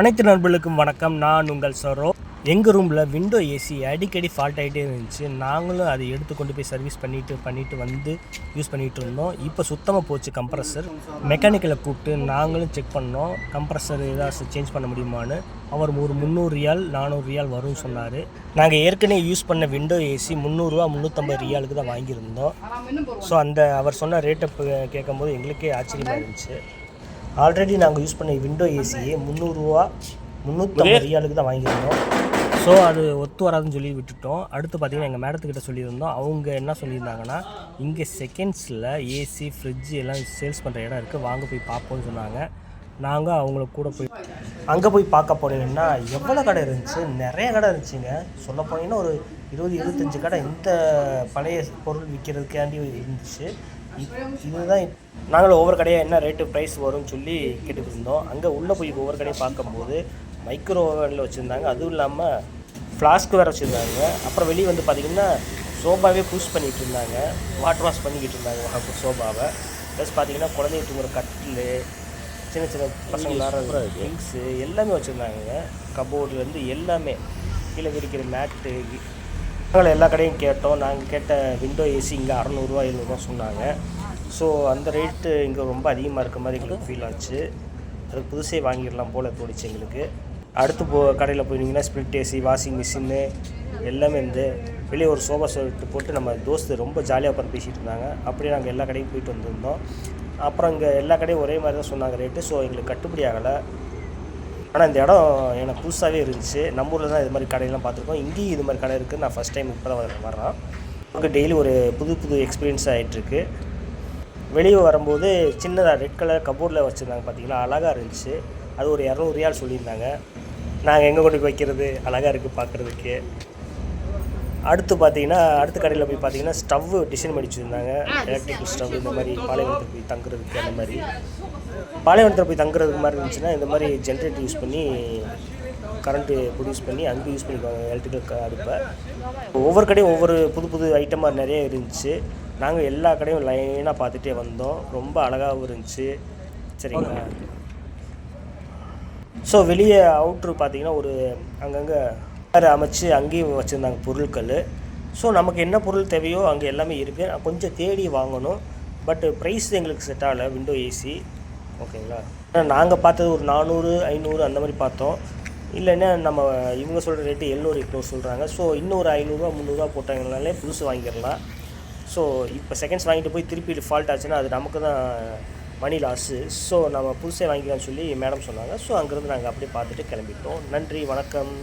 அனைத்து நண்பர்களுக்கும் வணக்கம். நான் உங்கள் சரோ. எங்கள் ரூமில் விண்டோ ஏசி அடிக்கடி ஃபால்ட் ஆகிட்டே இருந்துச்சு. நாங்களும் அதை எடுத்து கொண்டு போய் சர்வீஸ் பண்ணிட்டு பண்ணிட்டு வந்து யூஸ் பண்ணிகிட்டு இருந்தோம். இப்போ சுத்தமாக போச்சு கம்ப்ரஸர் மெக்கானிக்கலை கூப்பிட்டு நாங்களும் செக் பண்ணோம். கம்ப்ரஸர் ஏதாவது சேஞ்ச் பண்ண முடியுமான்னு. அவர் ஒரு முந்நூறு ரியால் நானூறு ரியால் வரும்னு சொன்னார். நாங்கள் ஏற்கனவே யூஸ் பண்ண விண்டோ ஏசி முந்நூறுரூவா முந்நூற்றம்பது ரியாலுக்கு தான் வாங்கியிருந்தோம். ஸோ அந்த அவர் சொன்ன ரேட்டை கேட்கும்போது எங்களுக்கே ஆச்சரியமாக இருந்துச்சு. ஆல்ரெடி நாங்கள் யூஸ் பண்ண விண்டோ ஏசியே முந்நூறுரூவா முந்நூற்றம்பது ரியாலுக்கு தான் வாங்கியிருந்தோம். ஸோ அது ஒத்து வராதுன்னு சொல்லி விட்டுட்டோம். அடுத்து பார்த்தீங்கன்னா எங்கள் மேடத்துக்கிட்ட சொல்லியிருந்தோம். அவங்க என்ன சொல்லியிருந்தாங்கன்னா இங்கே செகண்ட்ஸில் ஏசி ஃப்ரிட்ஜ் எல்லாம் சேல்ஸ் பண்ணுற இடம் இருக்குது வாங்க போய் பார்ப்போம்னு சொன்னாங்க. நாங்கள் அவங்கள கூட போய் அங்கே போய் பார்க்க போனீங்கன்னா எவ்வளோ கடை இருந்துச்சு? நிறைய கடை இருந்துச்சுங்க. சொல்ல போனீங்கன்னா ஒரு இருபது இருபத்தஞ்சு கடை. இந்த பழைய பொருள் விற்கிறதுக்காண்டி இருந்துச்சு. இதுதான் நாங்களும் ஒவ்வொரு கடையாக என்ன ரேட்டு ப்ரைஸ் வரும்னு சொல்லி கேட்டுட்டு இருந்தோம் அங்கே உள்ளே போய் ஒவ்வொரு கடையும் பார்க்கும்போது மைக்ரோ ஓவனில் வச்சுருந்தாங்க. அதுவும் இல்லாமல் ஃப்ளாஸ்க் வேறு வச்சுருந்தாங்க. அப்புறம் வெளியே வந்து பார்த்திங்கன்னா சோபாவே புஷ் பண்ணிகிட்டு இருந்தாங்க வாட்டர் வாஷ் பண்ணிக்கிட்டு இருந்தாங்க சோபாவை ப்ளஸ் பார்த்தீங்கன்னா குழந்தைங்க தூங்குற கட்டில் சின்ன சின்ன பசங்க விளாட்ற திங்ஸு எல்லாமே வச்சுருந்தாங்க. கபோர்ட்லேருந்து எல்லாமே. கீழே விரிக்கிற மேட்டு நாங்கள் எல்லா கடையும் கேட்டோம். நாங்கள் கேட்ட விண்டோ ஏசி இங்கே அறநூறுவா எழுநூறுவா சொன்னாங்க. ஸோ அந்த ரேட்டு இங்கே ரொம்ப அதிகமாக இருக்க மாதிரி எங்களுக்கு ஃபீல் ஆச்சு. அதுக்கு புதுசே வாங்கிடலாம் போல் தோணுச்சு எங்களுக்கு. அடுத்து போ கடையில் போயிருந்தீங்கன்னா ஸ்பிளிட் ஏசி வாஷிங் மிஷினு எல்லாமே இருந்து வெளியே ஒரு சோஃபா செட்டு போட்டு நம்ம தோஸ்து ரொம்ப ஜாலியாக உட்காந்து பேசிகிட்டு இருந்தாங்க. அப்படியே நாங்கள் எல்லா கடையும் போயிட்டு வந்திருந்தோம். அப்புறம் இங்கே எல்லா கடையும் ஒரே மாதிரி தான் சொன்னாங்க ரேட்டு ஸோ எங்களுக்கு கட்டுப்படி ஆகலை. ஆனால் இந்த இடம் எனக்கு புதுசாகவே இருந்துச்சு. நம்ம ஊரில் தான் இது மாதிரி கடையெல்லாம் பார்த்துருக்கோம். இங்கேயும் இது மாதிரி கடை இருக்குது நான் ஃபஸ்ட் டைம் இப்போ தான் வர்றேன். நமக்கு டெய்லி ஒரு புது புது எக்ஸ்பீரியன்ஸ் ஆகிட்டுருக்கு வெளியே வரும்போது சின்னதாக ரெட் கலர் கபோர்டில் வச்சுருந்தாங்க பார்த்தீங்களா அழகாக இருந்துச்சு. அது ஒரு இரநூறு ரியால் சொல்லியிருந்தாங்க. நாங்கள் எங்கே கொண்டு போய் வைக்கிறது? அழகாக இருக்குது பார்க்குறதுக்கு அடுத்து பார்த்தீங்கன்னா அடுத்த கடையில் போய் பார்த்தீங்கன்னா ஸ்டவ் டிசைன் பண்ணி வச்சுருந்தாங்க. எலக்ட்ரிக்கல் ஸ்டவ் இந்த மாதிரி பாலைவனத்துக்கு போய் தங்குறதுக்கு அந்த மாதிரி. பாலைவனத்தில் போய் தங்குறதுக்கு மாதிரி இருந்துச்சுன்னா இந்த மாதிரி ஜென்ரேட்டர் யூஸ் பண்ணி கரண்ட்டு ப்ரொடியூஸ் பண்ணி அங்கே யூஸ் பண்ணிக்குவாங்க எலக்ட்ரிக்கல் அடுப்பை. ஒவ்வொரு கடையும் ஒவ்வொரு புது புது ஐட்டமாக நிறைய இருந்துச்சு. நாங்கள் எல்லா கடையும் லைனாக பார்த்துட்டே வந்தோம். ரொம்ப அழகாகவும் இருந்துச்சு. சரிங்களா? ஸோ வெளியே அவுட்ரு பார்த்தீங்கன்னா ஒரு அங்கங்கே அமைச்சு அங்கேயும் வச்சுருந்தாங்க பொருட்கள். ஸோ நமக்கு என்ன பொருள் தேவையோ அங்கே எல்லாமே இருக்குது கொஞ்சம் தேடி வாங்கணும். பட் ப்ரைஸ் எங்களுக்கு செட் ஆகலை விண்டோ ஏசி ஓகேங்களா நாங்கள் பார்த்தது ஒரு நானூறு ஐநூறு அந்த மாதிரி பார்த்தோம். இல்லைன்னா நம்ம இவங்க சொல்கிற ரேட்டு எழுநூறு எட்நூறு சொல்கிறாங்க ஸோ இன்னொரு ஐநூறுரூவா முந்நூறுரூவா போட்டாங்கனாலே புதுசு வாங்கிடலாம். ஸோ இப்போ செகண்ட்ஸ் வாங்கிட்டு போய் திருப்பி ஃபால்ட் ஆச்சுன்னா அது நமக்கு தான் மணி லாஸு ஸோ நம்ம புதுசே வாங்கிக்கலாம்னு சொல்லி மேடம் சொன்னாங்க. ஸோ அங்கேருந்து நாங்கள் அப்படியே பார்த்துட்டு கிளம்பிட்டோம். நன்றி வணக்கம்.